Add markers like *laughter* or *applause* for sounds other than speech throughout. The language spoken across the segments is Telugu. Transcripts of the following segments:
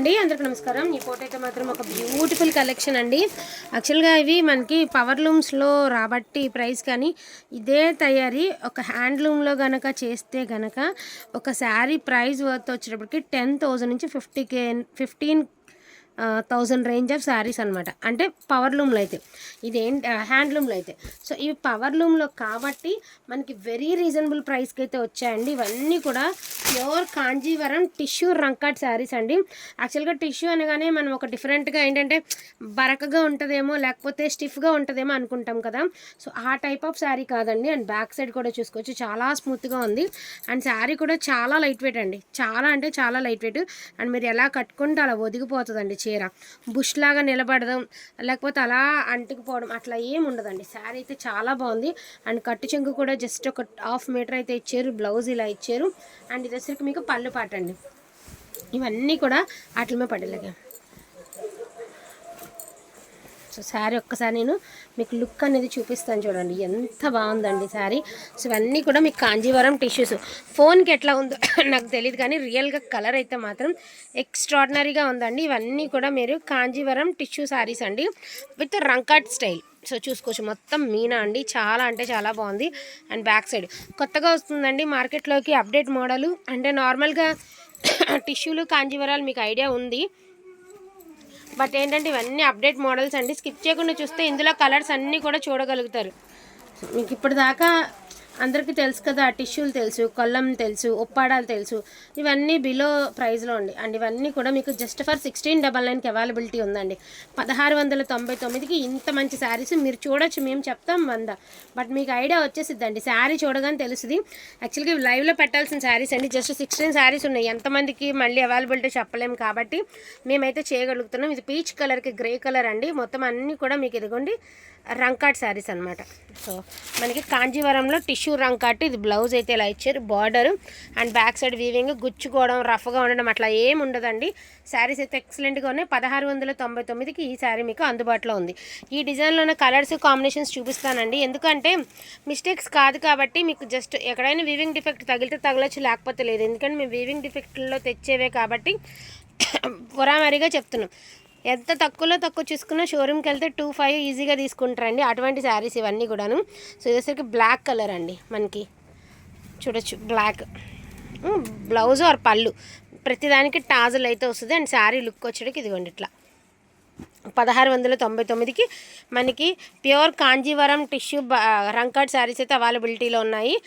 అండి అందరికి నమస్కారం. ఈ ఫోటో అయితే మాత్రం ఒక బ్యూటిఫుల్ కలెక్షన్ అండి. యాక్చువల్గా ఇవి మనకి పవర్ లూమ్స్లో రాబట్టి ప్రైస్ కానీ ఇదే తయారీ ఒక హ్యాండ్లూమ్లో గనక చేస్తే గనక ఒక శారీ ప్రైస్ వర్త్ వచ్చేటప్పటికి టెన్ థౌజండ్ నుంచి fifty K fifteen thousand range of saris అనమాట అంటే పవర్ లూమ్లో అయితే ఇది హ్యాండ్లూమ్లో అయితే సో ఇవి పవర్ లూమ్లో కాబట్టి మనకి వెరీ రీజనబుల్ ప్రైస్కి అయితే వచ్చాయండి. ఇవన్నీ కూడా ప్యూర్ కాంజీవరం టిష్యూ రంకాట్ శారీస్ అండి. యాక్చువల్గా టిష్యూ అనగానే మనం ఒక డిఫరెంట్గా ఏంటంటే బరకగా ఉంటుందేమో లేకపోతే స్టిఫ్గా ఉంటుందేమో అనుకుంటాం కదా. సో ఆ టైప్ ఆఫ్ శారీ కాదండి. అండ్ బ్యాక్ సైడ్ కూడా చూసుకోవచ్చు. చాలా స్మూత్గా ఉంది. అండ్ శారీ కూడా చాలా లైట్ వెయిట్ అండి. చాలా అంటే చాలా లైట్ వెయిట్ అండ్ మీరు ఎలా కట్టుకుంటే అలా ఒదిగిపోతుందండి చీర. బుష్ లాగా నిలబడడం లేకపోతే అలా అంటుకుపోవడం అట్లా ఏం ఉండదండి. శారీ అయితే చాలా బాగుంది. అండ్ కట్టు చెంగు కూడా జస్ట్ ఒక హాఫ్ మీటర్ అయితే ఇచ్చారు. బ్లౌజ్ ఇలా ఇచ్చారు. అండ్ ఇది వచ్చరికి మీకు పళ్ళు పాటండి. ఇవన్నీ కూడా అట్లమే పడేలాగా. సో శారీ ఒక్కసారి నేను మీకు లుక్ అనేది చూపిస్తాను చూడండి. ఎంత బాగుందండి శారీ. సో ఇవన్నీ కూడా మీకు కాంజీవరం టిష్యూస్. ఫోన్కి ఎట్లా ఉందో *coughs* నాకు తెలియదు కానీ రియల్గా కలర్ అయితే మాత్రం ఎక్స్ట్రాడినరీగా ఉందండి. ఇవన్నీ కూడా మీరు కాంజీవరం టిష్యూ శారీస్ అండి. With రంకాట్ style. సో చూసుకోవచ్చు. మొత్తం మీనా అండి. చాలా అంటే చాలా బాగుంది. అండ్ బ్యాక్ సైడ్ కొత్తగా వస్తుందండి మార్కెట్లోకి అప్డేట్ మోడలు. అంటే నార్మల్గా *coughs* టిష్యూలు కాంజీవరాలు మీకు ఐడియా ఉంది. బట్ ఏంటంటే ఇవన్నీ అప్డేట్ మోడల్స్ అండి. స్కిప్ చేయకుండా చూస్తే ఇందులో కలర్స్ అన్నీ కూడా చూడగలుగుతారు. మీకు ఇప్పటిదాకా అందరికీ తెలుసు కదా టిష్యూలు తెలుసు కొల్లం తెలుసు ఉప్పాడాలు తెలుసు. ఇవన్నీ బిలో ప్రైస్లో ఉండి అండ్ ఇవన్నీ కూడా మీకు జస్ట్ ఫర్ సిక్స్టీన్ డబల్ నైన్కి అవైలబిలిటీ ఉందండి. పదహారు వందల తొంభై తొమ్మిదికి ఇంత మంచి శారీస్ మీరు చూడొచ్చు మేము చెప్తాం వంద. బట్ మీకు ఐడియా వచ్చేసిద్దండి. శారీ చూడగానే తెలుస్తుంది యాక్చువల్గా లైవ్లో పెట్టాల్సిన శారీస్ అండి. జస్ట్ సిక్స్టీన్ శారీస్ ఉన్నాయి. ఎంతమందికి మళ్ళీ అవైలబిలిటీ చెప్పలేము కాబట్టి మేమైతే చేయగలుగుతున్నాం. ఇది పీచ్ కలర్కి గ్రే కలర్ అండి. మొత్తం అన్నీ కూడా మీకు ఇదిగోండి రంకాట్ శారీస్ అనమాట సో మనకి కాంజీవరంలో టిష్యూ రంకాట్ ఇది బ్లౌజ్ అయితే ఇలా ఇచ్చారు. Border and back side weaving గుచ్చుకోవడం రఫ్గా ఉండడం అట్లా ఏం ఉండదండి. శారీస్ అయితే ఎక్సలెంట్గా ఉన్నాయి. పదహారు వందల తొంభై తొమ్మిదికి ఈ శారీ మీకు అందుబాటులో ఉంది. ఈ డిజైన్లో ఉన్న కలర్స్ కాంబినేషన్స్ చూపిస్తానండి. ఎందుకంటే మిస్టేక్స్ కాదు కాబట్టి మీకు జస్ట్ ఎక్కడైనా వీవింగ్ డిఫెక్ట్ తగిలితే తగలొచ్చు లేకపోతే లేదు. ఎందుకంటే మేము వీవింగ్ డిఫెక్ట్లో తెచ్చేవే కాబట్టి *coughs* పొరామరిగా చెప్తున్నాం. ఎంత తక్కువలో తక్కువ చూసుకున్నా షోరూమ్కి వెళ్తే టూ ఫైవ్ ఈజీగా తీసుకుంటారండి. అటువంటి శారీస్ ఇవన్నీ కూడాను. సో ఇదేసరికి బ్లాక్ కలర్ అండి మనకి. చూడొచ్చు బ్లాక్ బ్లౌజ్ ఆర్ పళ్ళు. ప్రతిదానికి టాజల్ అయితే వస్తుంది. అండ్ శారీ లుక్ వచ్చేటికి ఇదిగోండి ఇట్లా. పదహారు వందల తొంభై తొమ్మిదికి మనకి ప్యూర్ కాంజీవరం టిష్యూ రంకాడ్ శారీస్ అయితే అవైలబిలిటీలో ఉన్నాయి.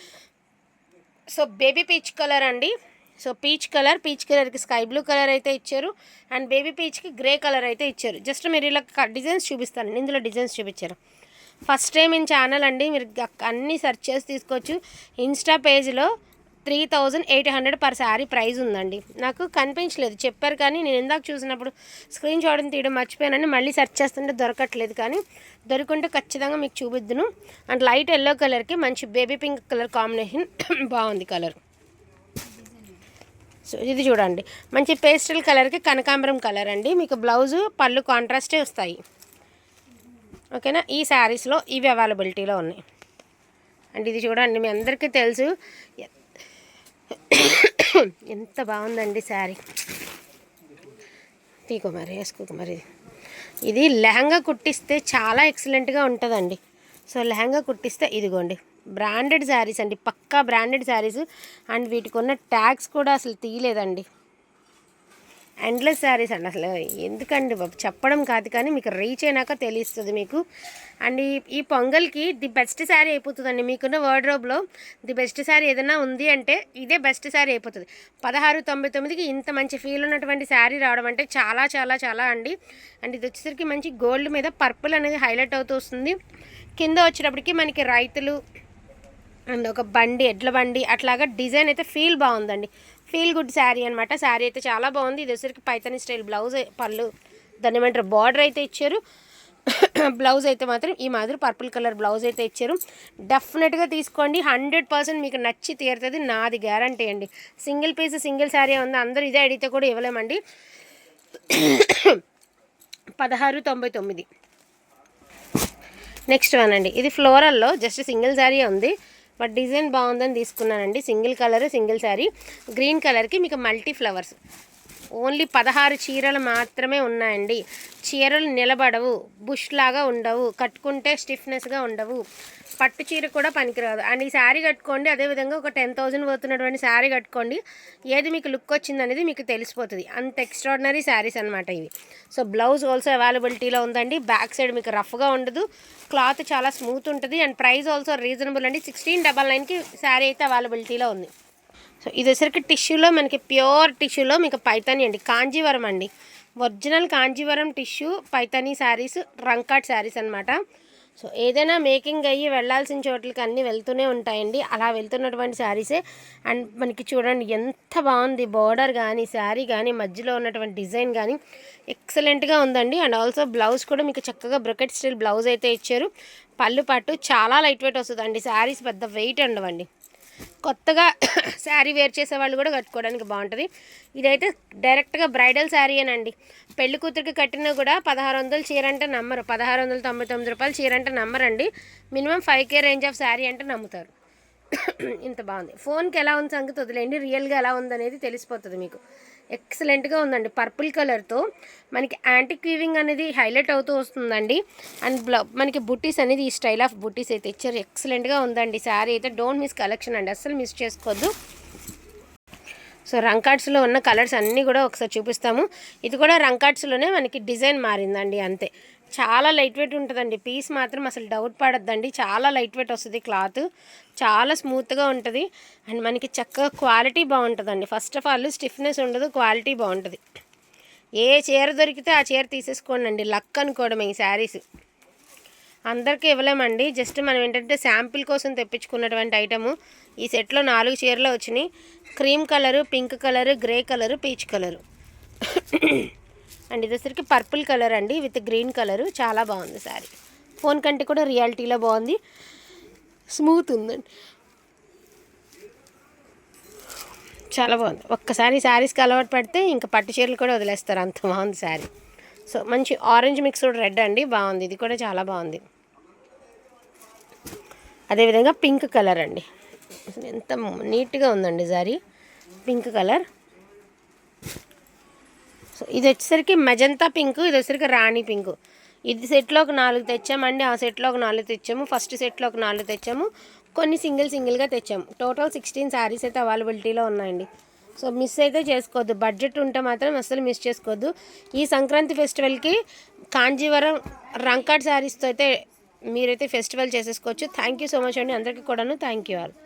సో బేబీ పీచ్ కలర్ అండి. సో పీచ్ కలర్ పీచ్ కలర్కి స్కై బ్లూ కలర్ అయితే ఇచ్చారు. అండ్ బేబీ పీచ్కి గ్రే కలర్ అయితే ఇచ్చారు. జస్ట్ మీరు ఇలా డిజైన్స్ చూపిస్తాను. ఇందులో డిజైన్స్ చూపించారు ఫస్ట్ టైం ఇన్ ఛానల్ అండి. మీరు అన్నీ సెర్చ్ చేసి తీసుకోవచ్చు. ఇన్స్టా పేజ్లో three thousand eight hundred per sari price ఉందండి. నాకు కనిపించలేదు. చెప్పారు కానీ నేను ఇందాక చూసినప్పుడు స్క్రీన్ షాట్ని తీయడం మర్చిపోయానని మళ్ళీ సెర్చ్ చేస్తుంటే దొరకట్లేదు కానీ దొరికింటే ఖచ్చితంగా మీకు చూపిద్దును. అండ్ లైట్ ఎల్లో కలర్కి మంచి బేబీ పింక్ కలర్ కాంబినేషన్ *coughs* బాగుంది కలర్. ఇది చూడండి. మంచి పేస్టల్ కలర్కి కనకాంబరం కలర్ అండి. మీకు బ్లౌజు పళ్ళు కాంట్రాస్టే వస్తాయి. ఓకేనా? ఈ శారీస్లో ఇవి అవైలబిలిటీలో ఉన్నాయి. అండ్ ఇది చూడండి మీ అందరికీ తెలుసు. ఎంత బాగుందండి శారీ. తీకో మరి వేసుకో మరి. ఇది లెహంగా కుట్టిస్తే చాలా ఎక్సలెంట్గా ఉంటుందండి. సో లెహంగా కుట్టిస్తే ఇదిగోండి. బ్రాండెడ్ శారీస్ అండి పక్కా బ్రాండెడ్ శారీస్. అండ్ వీటికి ఉన్న ట్యాగ్స్ కూడా అసలు తీయలేదండి. ఎండ్లెస్ శారీస్ అండి అసలు. ఎందుకండి బాబు? చెప్పడం కాదు కానీ మీకు రీచ్ అయినాక తెలుస్తుంది మీకు. అండ్ ఈ ఈ పొంగల్కి ది బెస్ట్ శారీ అయిపోతుందండి. మీకున్న వార్డ్రోబ్లో ది బెస్ట్ శారీ ఏదైనా ఉంది అంటే ఇదే బెస్ట్ శారీ అయిపోతుంది. పదహారు తొంభై తొమ్మిదికి ఇంత మంచి ఫీల్ ఉన్నటువంటి శారీ రావడం అంటే చాలా చాలా చాలా అండి. అండ్ ఇది వచ్చేసరికి మంచి గోల్డ్ మీద పర్పుల్ అనేది హైలైట్ అవుతూ వస్తుంది. కింద వచ్చేటప్పటికి మనకి రైతులు అండ్ ఒక బండి ఎడ్ల బండి అట్లాగా డిజైన్ అయితే ఫీల్ బాగుందండి. ఫీల్ గుడ్ శారీ అనమాట శారీ అయితే చాలా బాగుంది. ఇది వచ్చరికి పైతని స్టైల్ బ్లౌజ్ పళ్ళు దాని ఏమంటారు బార్డర్ అయితే ఇచ్చారు. *coughs* బ్లౌజ్ అయితే మాత్రం ఈ మాదిరి పర్పుల్ కలర్ బ్లౌజ్ అయితే ఇచ్చారు. డెఫినెట్గా తీసుకోండి. హండ్రెడ్ పర్సెంట్ మీకు నచ్చి తీరుతుంది. నాది గ్యారంటీ అండి. సింగిల్ పీస్ సింగిల్ శారీ ఉంది. అందరూ ఇదే అడిగితే కూడా ఇవ్వలేమండి. *coughs* పదహారు తొంభై తొమ్మిది. నెక్స్ట్ వన్ అండి. ఇది ఫ్లోరల్లో జస్ట్ సింగిల్ శారీ ఉంది. బట్ డిజైన్ బాగుందని తీసుకున్నానండి. Single colour single sari. Green కలర్కి మీకు మల్టీ ఫ్లవర్స్. ఓన్లీ పదహారు చీరలు మాత్రమే ఉన్నాయండి. చీరలు నిలబడవు బుష్ లాగా ఉండవు కట్టుకుంటే స్టిఫ్నెస్గా ఉండవు. పట్టు చీర కూడా పనికిరాదు. అండ్ ఈ శారీ కట్టుకోండి అదేవిధంగా ఒక టెన్ థౌజండ్ పోతున్నటువంటి శారీ కట్టుకోండి. ఏది మీకు లుక్ వచ్చింది అనేది మీకు తెలిసిపోతుంది. అంత ఎక్స్ట్రాడినరీ శారీస్ అనమాట ఇవి. సో బ్లౌజ్ ఆల్సో అవైలబిలిటీలో ఉందండి. బ్యాక్ సైడ్ మీకు రఫ్గా ఉండదు. క్లాత్ చాలా స్మూత్ ఉంటుంది. అండ్ ప్రైస్ ఆల్సో రీజనబుల్ అండి. సిక్స్టీన్ డబల్ నైన్కి శారీ అయితే అవైలబిలిటీలో ఉంది. సో ఇది వచ్చరికి టిష్యూలో మనకి ప్యూర్ టిష్యూలో మీకు పైతాని అండి. కాంజీవరం అండి. ఒరిజినల్ కాంజీవరం టిష్యూ పైతాని శారీస్ రంకాట్ శారీస్ అనమాట సో ఏదైనా మేకింగ్ అయ్యి వెళ్ళాల్సిన చోట్లకి అన్నీ వెళ్తూనే ఉంటాయండి. అలా వెళ్తున్నటువంటి శారీసే. అండ్ మనకి చూడండి ఎంత బాగుంది బార్డర్ కానీ శారీ కానీ మధ్యలో ఉన్నటువంటి డిజైన్ కానీ ఎక్సలెంట్గా ఉందండి. అండ్ ఆల్సో బ్లౌజ్ కూడా మీకు చక్కగా బ్రకెట్ స్టైల్ బ్లౌజ్ అయితే ఇచ్చారు. పళ్ళు పట్టు చాలా లైట్ వెయిట్ వస్తుందండి. శారీస్ పెద్ద వెయిట్ ఉండవండి. కొత్తగా శారీ వేర్ చేసే వాళ్ళు కూడా కట్టుకోవడానికి బాగుంటుంది. ఇదైతే డైరెక్ట్గా బ్రైడల్ శారీ అనండి పెళ్ళి కూతురికి కట్టినా కూడా పదహారు వందలు చీర అంటే నమ్మరు. పదహారు వందల తొంభై తొమ్మిది రూపాయలు చీర అంటే నమ్మరండి. Minimum five K range of sari అంటే నమ్ముతారు. *coughs* ఇంత బాగుంది. ఫోన్కి ఎలా ఉంది సంగతి వదిలేండి రియల్గా ఎలా ఉందనేది తెలిసిపోతుంది మీకు. ఎక్సలెంట్గా ఉందండి. పర్పుల్ కలర్తో మనకి యాంటిక్ వీవింగ్ అనేది హైలైట్ అవుతూ వస్తుందండి. అండ్ బ్లౌ మనకి బుట్టీస్ అనేది ఈ స్టైల్ ఆఫ్ బుట్టీస్ అయితే ఇచ్చారు. ఎక్సలెంట్గా ఉందండి. శారీ అయితే డోంట్ మిస్ కలెక్షన్ అండి. అస్సలు మిస్ చేసుకోవద్దు. సో రంకాట్స్లో ఉన్న కలర్స్ అన్నీ కూడా ఒకసారి చూపిస్తాము. ఇది కూడా రంకాట్స్లోనే మనకి డిజైన్ మారిందండి అంతే. చాలా లైట్ వెయిట్ ఉంటుందండి. పీస్ మాత్రం అసలు డౌట్ పడద్దండి. చాలా లైట్ వెయిట్ వస్తుంది క్లాత్. చాలా స్మూత్గా ఉంటుంది. అండ్ మనకి చక్కగా క్వాలిటీ బాగుంటుందండి. ఫస్ట్ ఆఫ్ ఆల్ స్టిఫ్నెస్ ఉండదు క్వాలిటీ బాగుంటుంది. ఏ చీర దొరికితే ఆ చీర తీసేసుకోండి అండి లక్ అనుకోవడం ఈ శారీస్. అందరికీ ఇవ్వలేమండి. జస్ట్ మనం ఏంటంటే శాంపిల్ కోసం తెప్పించుకున్నటువంటి ఐటము. ఈ సెట్లో నాలుగు చీరలు వచ్చినాయి. Cream colour pink colour grey colour peach colour. And ఇది పర్పుల్ కలర్ అండి విత్ గ్రీన్ కలరు. చాలా బాగుంది శారీ ఫోన్ కంటే కూడా రియాలిటీలో బాగుంది. స్మూత్ ఉందండి. చాలా బాగుంది. ఒక్కసారి శారీస్కి అలవాటు పడితే ఇంకా పట్టు చీరలు కూడా వదిలేస్తారు. అంత బాగుంది శారీ. సో మంచి ఆరెంజ్ మిక్స్డ్ రెడ్ అండి. బాగుంది. ఇది కూడా చాలా బాగుంది. అదేవిధంగా పింక్ కలర్ అండి. అసలు ఎంత నీట్గా ఉందండి సారీ పింక్ కలర్. సో ఇది వచ్చేసరికి మెజంతా పింక్ ఇది వచ్చేసరికి రాణి పింక్. ఇది సెట్లో ఒక నాలుగు తెచ్చామండి ఆ సెట్లో ఒక నాలుగు తెచ్చాము ఫస్ట్ సెట్లో ఒక నాలుగు తెచ్చాము కొన్ని సింగిల్ సింగిల్గా తెచ్చాము. టోటల్ సిక్స్టీన్ శారీస్ అయితే అవైలబిలిటీలో ఉన్నాయండి. సో మిస్ అయితే చేసుకోవద్దు. బడ్జెట్ ఉంటే మాత్రం అస్సలు మిస్ చేసుకోవద్దు. ఈ సంక్రాంతి ఫెస్టివల్కి కాంజీవరం రంకాడ్ శారీస్తో అయితే మీరైతే ఫెస్టివల్ చేసేసుకోవచ్చు. థ్యాంక్ యూ సో మచ్ అండి. అందరికీ కూడాను థ్యాంక్ యూ ఆల్